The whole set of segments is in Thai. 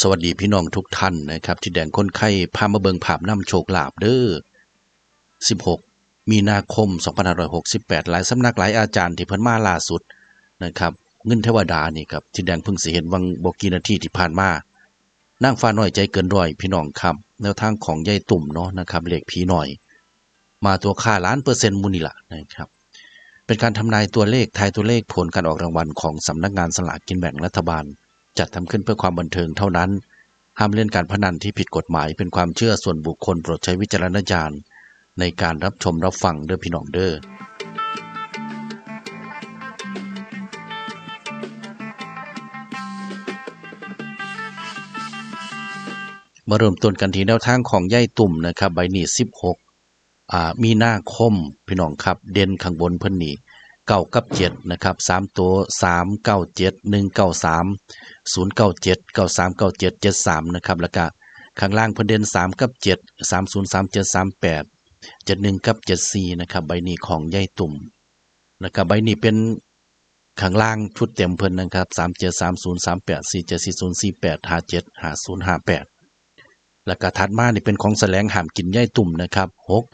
สวัสดีพี่น้องทุกท่านนะครับ ที่แดงคนไข้พามาเบิงภาพน้ำโชคลาภเด้อ 16 มีนาคม 2568 หลายสำนักหลายอาจารย์ที่เพิ่นมาล่าสุดนะครับเงินเทวดานี่ครับที่แดงเพิ่งสิเห็นวังบกีนาทีที่ผ่านมานางฟ้าน้อยใจเกินร้อยพี่น้องครับแนวทางของยายตุ่มเนาะนะครับเลขผีหน่อย มาตัวค่าล้านเปอร์เซ็นต์มูลนี่ละนะครับเป็นการทำนายตัวเลขทายตัวเลขผลการออกรางวัลของสำนักงานสลากกินแบ่งรัฐบาล จัดทำขึ้นเพื่อความบันเทิงเท่านั้น ห้ามเล่นการพนันที่ผิดกฎหมายเป็นความเชื่อส่วนบุคคลโปรดใช้วิจารณญาณในการรับชมรับฟังเด้อพี่น้องเด้อมาเริ่มต้นกันที่แนวทางของย่ายตุ่มนะครับ ใบหนี้16อ่ามีหน้าคมพี่น้องครับ เด่นข้างบนเพิ่นนี่ เก้ากับเจ็ดนะครับสามตัวสามเก้าเจ็ดหนึ่งเก้าสามศูนย์เก้าเจ็ดเก้าสามเก้าเจ็ดเจ็ดสามนะครับแล้วก็ข้างล่างเพิ่นเด่นสามกับเจ็ดสามศูนย์สามเจ็ดสามแปดเจ็ดหนึ่งกับเจ็ดสี่นะครับใบนี้ของยายตุ่มนะครับใบนี้เป็นข้างล่างชุดเต็มเพิ่นนะครับสามเจ็ดสามศูนย์สามแปดสี่เจ็ดสี่ศูนย์สี่แปดห้าเจ็ดห้าศูนย์ห้าแปดแล้วก็ถัดมานี่เป็นของแสลงหามกินยายตุ่มนะครับหก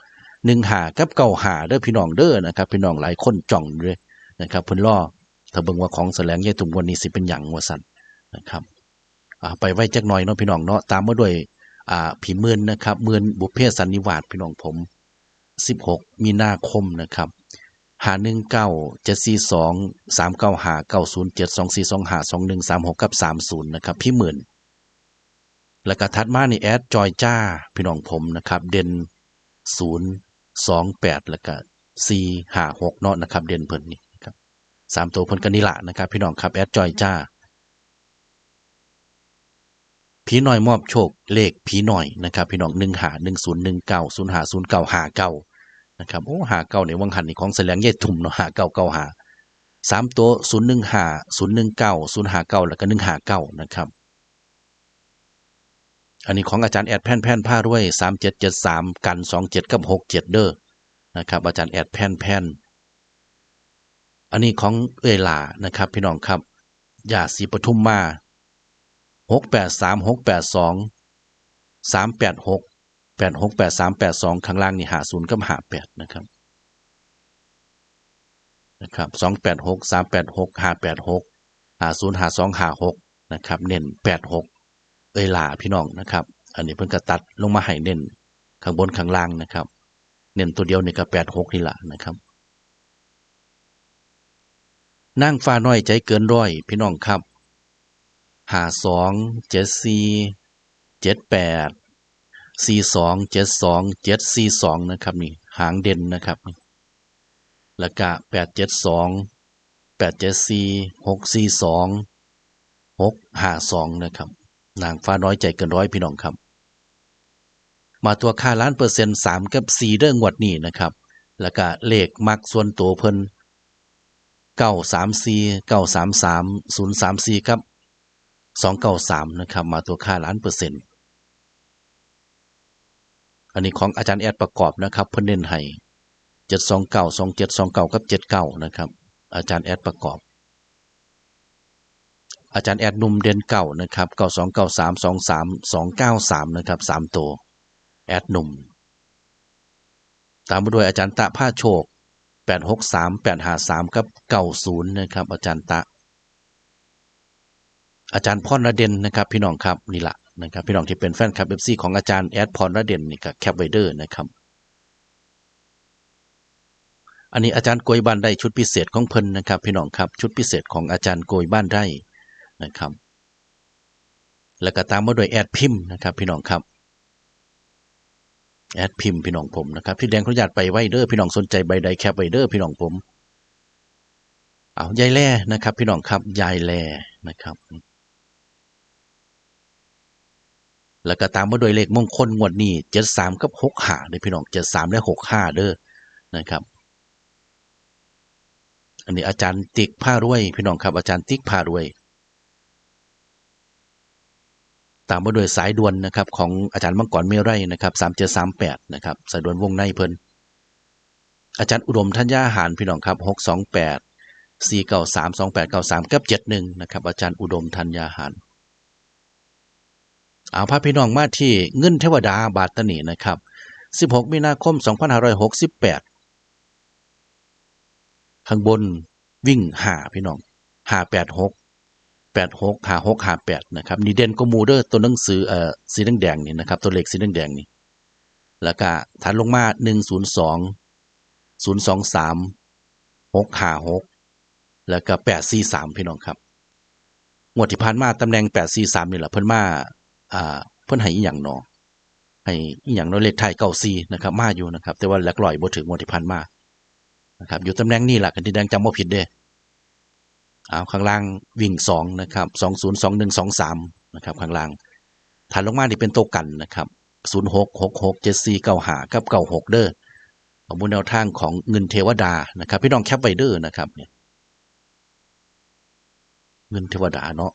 หนึ่งหากับเก้าหาเด้อพี่น้องเด้อนะครับ พี่น้องหลายคนจ่องเลยนะครับเพิ่นล่อถ้าเบิ่งว่าของแสลงย่ายตุ่มวันนี้สิเป็นหยังว่าสั่นนะครับไปไว้จักหน่อยเนาะพี่น้องเนาะตามมาด้วยอ่าผีเมื่นนะครับเมื่นบุพเพสันนิวาสพี่น้องผมสิบหกมีนาคมนะครับหาหนึ่งเก้าเจ็ดสี่สองสามเก้าหาเก้าศูนย์เจ็ดสองสี่สองหาสองหนึ่งสามหกกับสามศูนย์นะครับพี่หมื่น แล้วก็ถัดมาในแอดจอยจ้าพี่น้องผมนะครับ เด่นศูนย์ สองแปดแล้วก็สี่ห้าหกเนาะนะครับ เด่นเพิ่นนี่ครับสามตัวเพิ่นกันนี่ละนะครับ พี่น้องครับแอดจอยจ้าผีหน่อยมอบโชคเลขผีหน่อยนะครับ พี่น้องหนึ่งหาหนึ่งศูนย์หนึ่งเก้าศูนย์หาศูนย์เก้าหาเก้านะครับโอ้หาเก้าในวังหันนี่ของแสลงเย่ทุ่มเนาะหาเก้าเก้าหาสามตัวศูนย์หนึ่งหาศูนย์หนึ่งเก้าศูนย์หาเก้าแล้วก็หนึ่งหาเก้านะครับ อันนี้ของอาจารย์แอดแผ่นแผ่นผ้ารวยสามเจ็ดเจ็ดสามกันสองเจ็ดกับหกเจ็ดเด้อนะครับ อาจารย์แอดแผ่นแผ่นอันนี้ของเอยลานะครับ พี่น้องครับยาสีปทุมมาหกแปดสามหกแปดสองสามแปดหกแปดหกแปดสามแปดสองข้างล่างนี่หาศูนย์กับหาแปดนะครับนะครับสองแปดหกสามแปดหกหาแปดหกหาศูนย์หาสองหาหกนะครับ เน้นแปดหก เอยลาพี่น้องนะครับ อันนี้เพิ่นก็ตัดลงมาให้เน้นข้างบนข้างล่างนะครับ เน้นตัวเดียวนี่ก็แปดหกนี่แหละนะครับนั่งฟ้าน้อยใจเกินร้อย พี่น้องครับหาสองเจ็ดสี่เจ็ดแปดสี่สองเจ็ดสองเจ็ดสี่สองนะครับนี่หางเด่นนะครับแล้วก็แปดเจ็ดสองแปดเจ็ดสี่หกสี่สองหกห้าสองนะครับ นางฟ้าน้อยใจเกินร้อยพี่น้องครับ มาตัวค่าล้านเปอร์เซ็นต์สามกับสี่เรื่องงวดนี้นะครับ แล้วก็เลขมักส่วนตัวเพิ่นเก้าสามสี่เก้าสามสามศูนย์สามสี่ครับสองเก้าสามนะครับ มาตัวค่าล้านเปอร์เซ็นต์อันนี้ของอาจารย์แอดประกอบนะครับ เพิ่นเน้นให้เจ็ดสองเก้าสองเจ็ดสองเก้ากับเจ็ดเก้านะครับ อาจารย์แอดประกอบ อาจารย์แอดนุ่มเด่นเก่านะครับเก้าสองเก้าสามสองสามสองเก้าสามนะครับสามตัวแอดนุ่มตามมาด้วยอาจารย์ตะผ้าโชคแปดหกสามแปดห้าสามกับเก้าศูนย์นะครับ อาจารย์ตะ อาจารย์พรระเด่นนะครับ พี่น้องครับนี่แหละนะครับ พี่น้องที่เป็นแฟนคลับเอฟซีของอาจารย์แอดพรระเด่นนี่กับแคปไวเดอร์นะครับอันนี้อาจารย์โกยบ้านได้ชุดพิเศษของเพิ่นนะครับ พี่น้องครับชุดพิเศษของอาจารย์โกยบ้านได้ นะครับ แล้วก็ตามมาด้วยแอดพิมพ์นะครับ พี่น้องครับแอดพิมพ์พี่น้องผมนะครับที่แดงขออนุญาตไปไว้เด้อพี่น้องสนใจใบใดแคปไว้เด้อพี่น้องผม เอายายแล่นะครับ พี่น้องครับยายแล่นะครับ แล้วก็ตามมาด้วยเลขมงคลงวดนี้เจ็ดสามกับหกห้าเด้อพี่น้องเจ็ดสามและหกห้าเด้อนะครับ อันนี้อาจารย์ติ๊กผ้ารวย พี่น้องครับอาจารย์ติ๊กผ้ารวย ตามมาด้วยสายด่วนนะครับของอาจารย์มังกรเมรัยนะครับสามเจ็ดสามแปดนะครับสายด่วนวงในเพิ่นอาจารย์อุดมธัญญาหารพี่น้องครับหกสองแปดสี่เก้าสามสองแปดเก้าสามกับเจ็ดหนึ่งนะครับอาจารย์อุดมธัญญาหารเอาพาพี่น้องมาที่เงินเทวดาบาตนีนะครับ16มีนาคม2568ข้างบนวิ่งหาพี่น้องหา86 86หา6หา8นะครับนี่เด่นก็มูเดอร์ตัวหนังสือเอ่อสีแดงๆนี่นะครับ ตัวเลขสีแดงๆนี่แล้วก็ถัดลงมา102 023 656แล้วก็843พี่น้องครับงวดที่ผ่านมาตำแหน่ง843นี่แหละเพิ่นมาอ่าเพิ่นให้อีหยังเนาะให้อีหยังนาะเลขไทยเก่าย94นะครับ มาอยู่นะครับ แต่ว่าหลักร้อยบ่ถึงงวดที่ผ่านมานะครับ อยู่ตำแหน่งนี้ล่ะกันที่แดงจำบ่ผิดเด้ เอาข้างล่างวิ่ง2นะครับ202123นะครับข้างล่างถัดลงมานี่เป็นโตกันนะครับ06 66 74 95กับ96เด้อข้อมูลแนวทางของเงินเทวดานะครับพี่น้องแคปไวเด้อนะครับเนี่ยเงินเทวดาเนาะ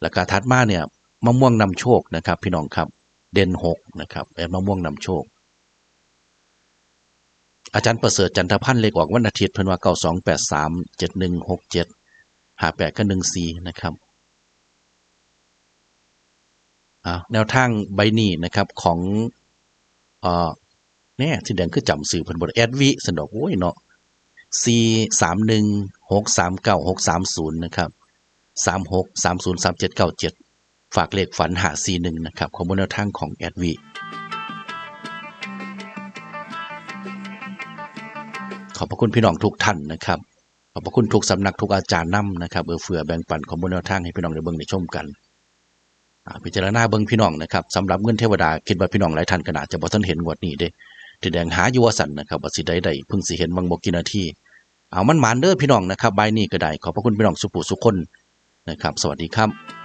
แล้วก็ถัดมาเนี่ยมะม่วงนำโชคนะครับ พี่น้องครับ เด่นหกนะครับแอบมะม่วงนำโชค อาจารย์ประเสริฐจันทพันธ์เลขออกวันอาทิตย์เพิ่นว่าเก้าสองแปดสามเจ็ดหนึ่งหกเจ็ดหาแปดก็หนึ่งสี่นะครับอ่าแนวทางใบนี้นะครับของเอ่อเนี่ยที่แดงคือจำสื่อเพิ่นบทแอดวิสนดอกโอ้ยเนาะ C สามหนึ่งหกสามเก้าหกสามศูนย์นะครับสามหกสามศูนย์สามเจ็ดเก้าเจ็ดฝากเลขฝันหา C หนึ่งนะครับของบนแนวทางของแอดวี ขอบพระคุณพี่น้องทุกท่านนะครับขอบพระคุณทุกสำนักทุกอาจารย์นํนะครับเออเฟือแบ่งปันของบนแนวทางให้พี่น้องได้เบิ่งได้ชมกันอ่าพิจารณาเบิ่งพี่น้องนะครับสำหรับเงินเทวดาคิดว่าพี่น้องหลายท่านก็น่าจะบ่ทันเห็นงวดนี้เด้ที่แดงหาอยู่ว่าสันนะครับว่าสิได้ได้เพิ่งสิเห็นบางบกินาทีเอามันหมานเด้อพี่น้องนะครับใบนี้ก็ได้ขอบพระคุณพี่น้องสุปุสุคนนะครับ สวัสดีครับ